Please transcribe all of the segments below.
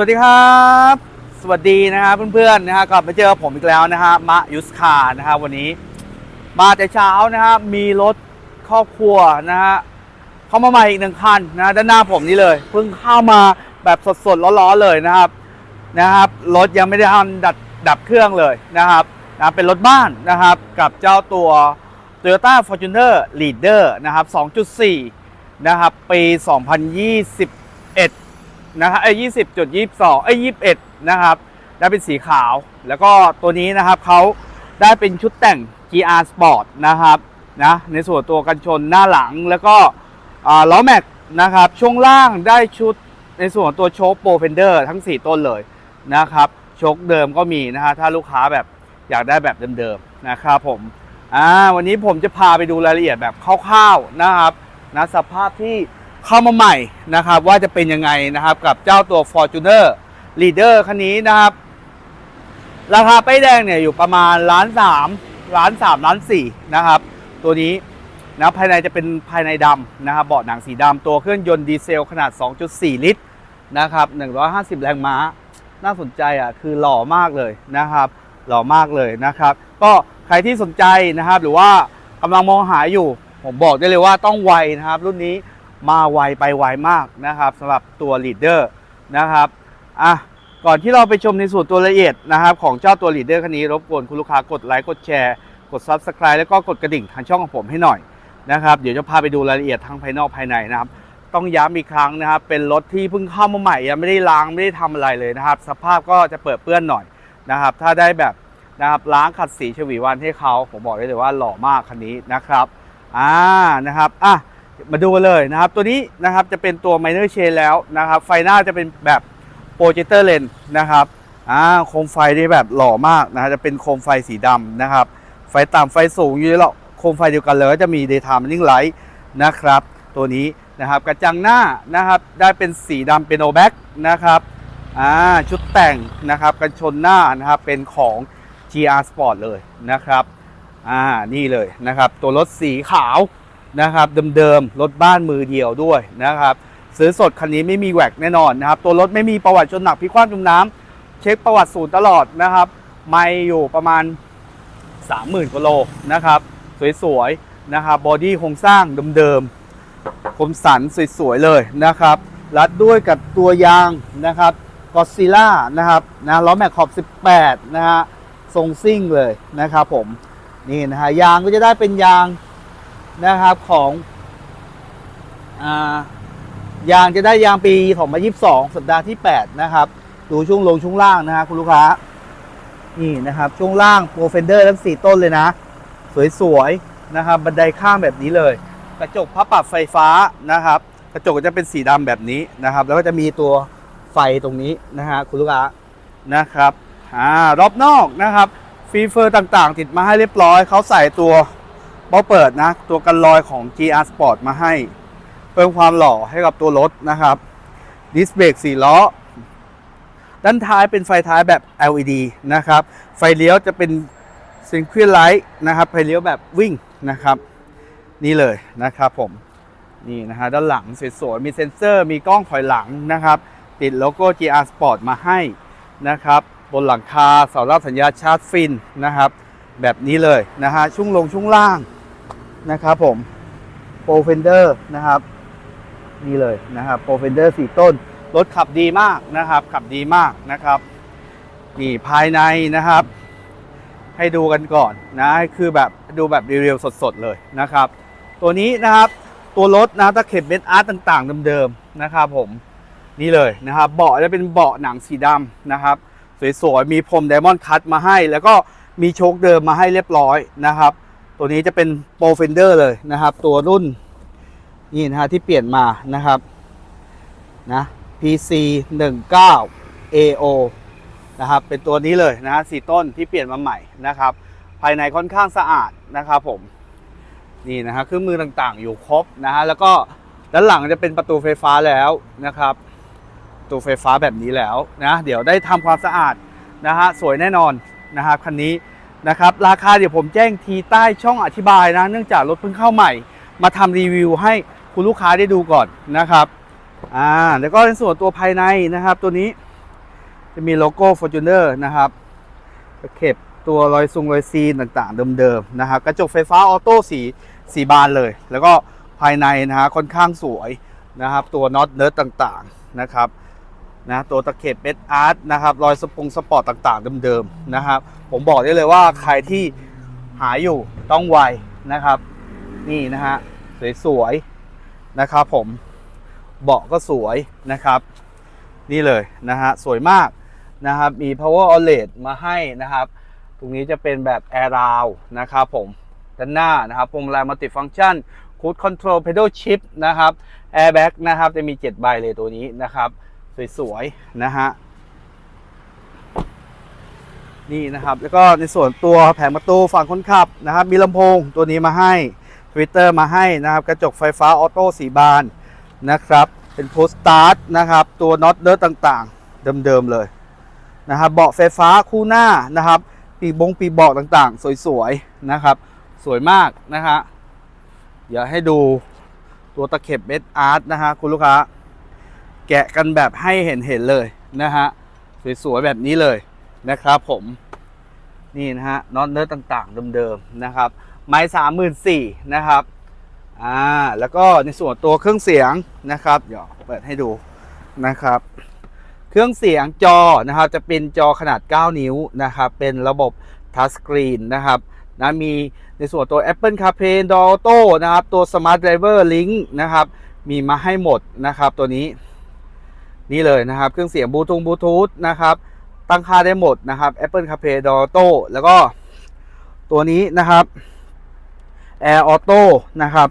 สวัสดีครับ สวัสดีนะครับเพื่อนๆนะฮะกลับมาเจอผมอีกแล้วนะฮะมะยุสคานะครับวันนี้ มาแต่เช้านะครับมีรถครอบครัวนะฮะเข้ามาใหม่อีกหนึ่งคันนะด้านหน้าผมนี่เลยเพิ่งเข้ามาแบบสดๆร้อนๆเลยนะครับนะครับรถยังไม่ได้ทันดัดดับเครื่องเลยนะครับนะเป็นรถบ้านนะครับกับเจ้าตัว Toyota Fortuner Leader นะครับ2.4นะครับปี 2021 นะครับไอ้ยี่สิบจุดยี่สิบสองไอ้ยี่สิบเอ็ดนะครับได้เป็นสีขาว แล้วก็ตัวนี้นะครับเขาได้เป็นชุดแต่ง GR Sport นะครับนะในส่วนตัวกันชนหน้าหลังแล้วก็ล้อแม็กนะครับช่วงล่างได้ชุดในส่วนตัวโชคโปรเฟนเดอร์ทั้ง 4 ต้นเลยนะครับโชคเดิมก็มีนะฮะถ้าลูกค้าแบบอยากได้แบบเดิมๆนะครับผมอ่าวันนี้ผมจะพาไปดูรายละเอียดแบบคร่าวๆนะครับนะสภาพที่ เข้ามาใหม่นะครับว่าจะเป็นยังไงนะครับกับเจ้าตัว Fortuner Leader คันนี้นะครับ ราคาป้ายแดงเนี่ยอยู่ประมาณล้านสามล้านสามล้านสี่นะครับ ตัวนี้นะภายในจะเป็นภายในดำนะครับเบาะหนังสีดำตัวเครื่องยนต์ดีเซลขนาด 2.4 ลิตรนะครับ150 แรงม้า น่าสนใจอะคือหล่อมากเลยนะครับ หล่อมากเลยนะครับ ก็ใครที่สนใจนะครับ หรือว่ากำลังมองหาอยู่ ผมบอกได้เลยว่าต้องไวนะครับ รุ่นนี้ มาไวไปไวมากนะครับสำหรับตัว Leader นะครับอะก่อนที่เราไปชมในส่วนตัวละเอียดนะครับ ของเจ้าตัว Leader คันนี้รบกวนคุณลูกค้ากดไลค์กดแชร์ กด Subscribe แล้วก็กดกระดิ่งทางช่องของผมให้หน่อยนะครับเดี๋ยวจะพาไปดูรายละเอียดทั้งภายนอกภายในนะครับต้องย้ำอีกครั้งนะครับ เป็นรถที่เพิ่งเข้ามาใหม่ยังไม่ได้ล้างไม่ได้ทำอะไรเลยนะครับ สภาพก็จะเปิดเปื้อนหน่อยนะครับ ถ้าได้แบบนะครับล้างขัดสีฉวีวันให้เขาผมบอกได้เลยว่าหล่อมากคันนี้นะครับอ่านะครับอะ มาดูกันเลยนะครับ ตัวนี้นะครับจะเป็นตัว minor chain แล้วนะครับ ไฟหน้าจะเป็นแบบโปรเจคเตอร์เลนนะครับอ่าโคมไฟได้แบบหล่อมากนะฮะจะเป็นโคมไฟสีดำนะครับ ไฟต่ำไฟสูงอยู่แล้วโคมไฟเดียวกันเลยก็จะมี daytime running light นะครับ ตัวนี้นะครับกระจังหน้านะครับได้เป็นสีดำเป็นโอแบ็กนะครับอ่าชุดแต่งนะครับกันชนหน้านะครับเป็นของ GR Sport เลยนะครับอ่านี่เลยนะครับ ตัวรถสีขาว นะครับเดิมๆรถบ้านมือเดียวด้วยนะครับซื้อสดคันนี้ไม่มีแหวกแน่นอนนะครับตัวรถไม่มีประวัติชนหนักพิกคว่ำจมน้ำเช็คประวัติศูนย์ตลอดนะครับ ไม่อยู่ประมาณ 30,000กิโลนะครับสวยๆนะครับบอดี้โครงสร้างเดิมๆคมสันสวยๆเลยนะครับรัดด้วยกับตัวยางนะครับกอซิล่านะครับนะล้อแม็กขอบ 18 นะฮะทรงซิ่งเลยนะครับผมนี่นะฮะยางก็จะได้เป็นยาง นะครับของอยางจะได้ยางปี 2022 สัปดาห์ที่ 8 นะครับ ดูช่วงลงช่วงล่างนะฮะคุณลูกค้า นี่นะครับช่วงล่างโปรเฟนเดอร์ทั้ง 4 ต้นเลยนะ สวยๆนะครับบันไดข้างแบบนี้เลย กระจกพับปรับไฟฟ้านะครับ กระจกจะเป็นสีดำแบบนี้นะครับ แล้วก็จะมีตัวไฟตรงนี้นะฮะคุณลูกค้านะครับอ่ารอบนอกนะครับฟีเฟอร์ต่างๆ ติดมาให้เรียบร้อยเขาใส่ตัว เบาเปิดนะ ตัวกันลอยของ GR Sport มาให้ เพิ่มความหล่อให้กับตัวรถนะครับดิสเบรก4ล้อ ด้านท้ายเป็นไฟท้ายแบบ LED นะครับ ไฟเลี้ยวจะเป็นซิงเกิลไลท์นะครับ ไฟเลี้ยวแบบวิ่งนะครับ นี่เลยนะครับผม นี่นะฮะด้านหลังสวยๆมีเซ็นเซอร์มีกล้องถอยหลังนะครับ ติดโลโก้ GR Sport มาให้นะครับ บนหลังคาเสารับสัญญาชาร์จฟินนะครับ แบบนี้เลยนะฮะช่วงลงช่วงล่าง นะครับผมโปรเฟนเดอร์นะครับนี่เลยนะครับโปรเฟนเดอร์สี่ต้น รถขับดีมากนะครับ ขับดีมากนะครับนี่ภายในนะครับ ให้ดูกันก่อนนะคือแบบดูแบบเรียวๆสดๆเลยนะครับ ตัวนี้นะครับตัวรถนะตะเข็บเบนอาร์ตต่างๆเดิมๆนะครับผมนี่เลยนะครับเบาะจะเป็นเบาะหนังสีดำนะครับ สวยๆมีพรมไดมอนด์คัตมาให้ แล้วก็มีโชคเดิมมาให้เรียบร้อยนะครับ ตัวนี้จะเป็นโปรเฟนเดอร์เลยนะครับ ตัวรุ่นนี่นะฮะที่เปลี่ยนมานะครับนะ PC 19 AO นะครับเป็นตัวนี้เลยนะฮะสี่ต้นที่เปลี่ยนมาใหม่นะครับ ภายในค่อนข้างสะอาดนะครับผมนี่นะฮะเครื่องมือต่างๆ อยู่ครบนะฮะแล้วก็ด้านหลังจะเป็นประตูไฟฟ้าแล้วนะครับประตูไฟฟ้าแบบนี้แล้วนะเดี๋ยวได้ทำความสะอาดนะฮะสวยแน่นอนนะครับคันนี้ นะครับราคาเดี๋ยวผมแจ้งทีใต้ช่องอธิบายนะ เนื่องจากรถเพิ่งเข้าใหม่ มาทำรีวิวให้คุณลูกค้าได้ดูก่อนนะครับอ่าแล้วก็ในส่วนตัวภายในนะครับ ตัวนี้จะมีโลโก้ Fortuner นะครับเข็บตัวรอยซุงรอยซีนต่างๆ เดิมๆนะครับกระจกไฟฟ้าออโต้สีสีบานเลย แล้วก็ภายในนะฮะค่อนข้างสวยนะครับ ตัวน็อตเนิร์ดต่างๆนะครับ นะตัวตะเข็บเบสอาร์ตนะครับรอยสปงสปอร์ตต่างๆเดิมๆนะครับผมบอกได้เลยว่าใครที่หาอยู่ต้องไวนะครับ นี่นะฮะสวยๆนะครับผมเบาะก็สวยนะครับ นี่เลยนะฮะสวยมากนะครับมี power outlet มาให้นะครับ ตรงนี้จะเป็นแบบ air round นะครับผมด้านหน้านะครับพวงมาลัย multi function cruise control pedal shift นะครับ airbag นะครับจะมี 7 ใบเลยตัวนี้นะครับ สวยๆนะฮะนี่นะครับ แล้วก็ในส่วนตัวแผงประตูฝั่งคนขับนะครับ มีลำโพงตัวนี้มาให้ Twitter มาให้นะครับ กระจกไฟฟ้าออโต้สีบานนะครับ เป็นโพสตาร์ทนะครับ ตัวน็อตเดิร์ต่างๆ เดิมๆเลยนะครับเบาะไฟฟ้าคู่หน้านะครับ ปีบงปีเบาะต่างๆ สวยๆนะครับ สวยมากนะฮะเดี๋ยวให้ดูตัวตะเข็บเบสอาร์ตนะฮะคุณลูกค้า แกะกันแบบให้เห็นเห็นเลยนะฮะสวยๆแบบนี้เลยนะครับผมนี่นะฮะน็อตเนื้อต่างๆเดิมๆนะครับไม้สามหมื่นสี่นะครับอ่าแล้วก็ในส่วนตัวเครื่องเสียงนะครับเดี๋ยวเปิดให้ดูนะครับ เครื่องเสียงจอนะครับจะเป็นจอขนาด 9 นิ้วนะครับเป็นระบบทัชสกรีนนะครับนะมีในส่วนตัว Apple CarPlay d o r Auto นะครับตัว Smart Driver Link นะครับมีมาให้หมดนะครับตัวนี้ นี่เลยนะครับเครื่องเสียงบลูทูธบลูทูธนะครับตั้งค่าได้หมดนะครับ Apple CarPlay Android Auto แล้วก็ตัวนี้นะครับ Air Auto นะครับ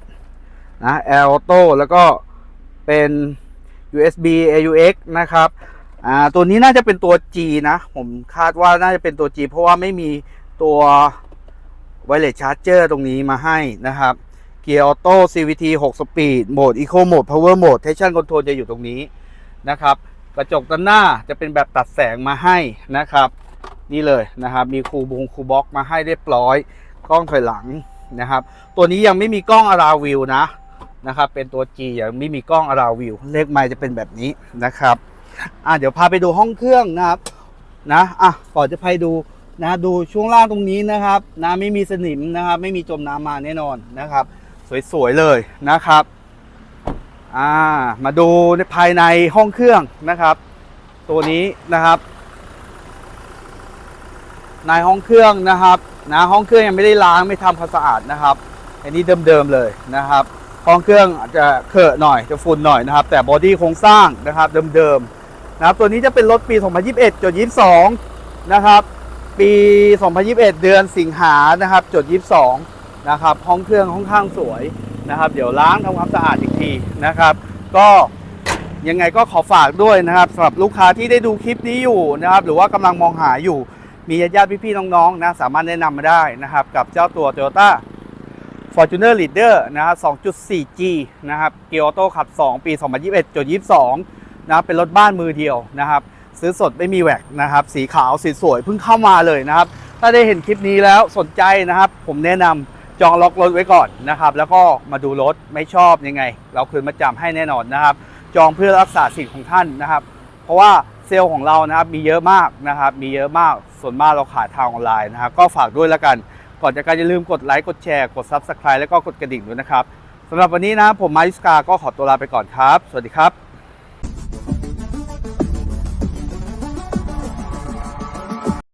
นะ Air Auto แล้วก็เป็น USB AUX นะครับอ่าตัวนี้น่าจะเป็นตัว G นะ ผมคาดว่าน่าจะเป็นตัว G เพราะว่าไม่มีตัว Wireless Charger ตรงนี้มาให้นะครับ เกียร์ออโต้ CVT 6 สปีด โหมด Eco Mode Power Mode Traction Control จะอยู่ตรงนี้ นะครับ กระจกด้านหน้าจะเป็นแบบตัดแสงมาให้นะครับ นี่เลยนะครับ มีคูบงคูบ็อกมาให้เรียบร้อย กล้องถอยหลังนะครับ ตัวนี้ยังไม่มีกล้องอาราวิวนะนะครับ เป็นตัว G ยังไม่มีกล้องอาราวิวเลขไมล์จะเป็นแบบนี้นะครับอะเดี๋ยวพาไปดูห้องเครื่องนะครับนะอะก่อนจะไปดูนะดูช่วงล่างตรงนี้นะครับนะไม่มีสนิมนะครับ ไม่มีจมน้ำมาแน่นอนนะครับ สวยๆเลยนะครับ อ่ามาดูในภายในห้องเครื่องนะครับ ตัวนี้นะครับ ในห้องเครื่องนะครับนะห้องเครื่องยังไม่ได้ล้างไม่ทำความสะอาดนะครับ อันนี้เดิมๆเลยนะครับ ห้องเครื่องอาจจะเคอะหน่อยจะฝุ่นหน่อยนะครับ แต่บอดี้โครงสร้างนะครับเดิมๆนะครับ ตัวนี้จะเป็นรถปี 2021จด22 นะครับ ปี 2021 เดือนสิงหานะครับจด22 นะครับ ห้องเครื่องค่อนข้างสวย นะครับ เดี๋ยวล้างทำความสะอาดอีกทีนะครับ ก็ยังไงก็ขอฝากด้วยนะครับสำหรับลูกค้าที่ได้ดูคลิปนี้อยู่นะครับ หรือว่ากำลังมองหาอยู่ มีญาติพี่ๆน้องๆนะสามารถแนะนำมาได้นะครับ กับเจ้าตัว Toyota Fortuner Leader นะครับ 2.4G นะครับเกียร์ออโต้ขับ 2 ปี 2021จด22 นะครับเป็นรถบ้านมือเดียวนะครับ ซื้อสดไม่มีแหวกนะครับ สีขาวสีสวยเพิ่งเข้ามาเลยนะครับ ถ้าได้เห็นคลิปนี้แล้วสนใจนะครับ ผมแนะนำ จองล็อกรถไว้ก่อนนะครับ แล้วก็มาดูรถไม่ชอบยังไง เราคืนมาจำให้แน่นอนนะครับ จองเพื่อรักษาสิทธิ์ของท่านนะครับ เพราะว่าเซลล์ของเรานะครับมีเยอะมากนะครับ มีเยอะมากส่วนมากเราขายทางออนไลน์นะครับ ก็ฝากด้วยแล้วกัน ก่อนจากการอย่าลืมกดไลค์กดแชร์กด Subscribe แล้วก็กดกระดิ่งด้วยนะครับสำหรับวันนี้นะผมมาริสกาก็ขอตัวลาไปก่อนครับ สวัสดีครับ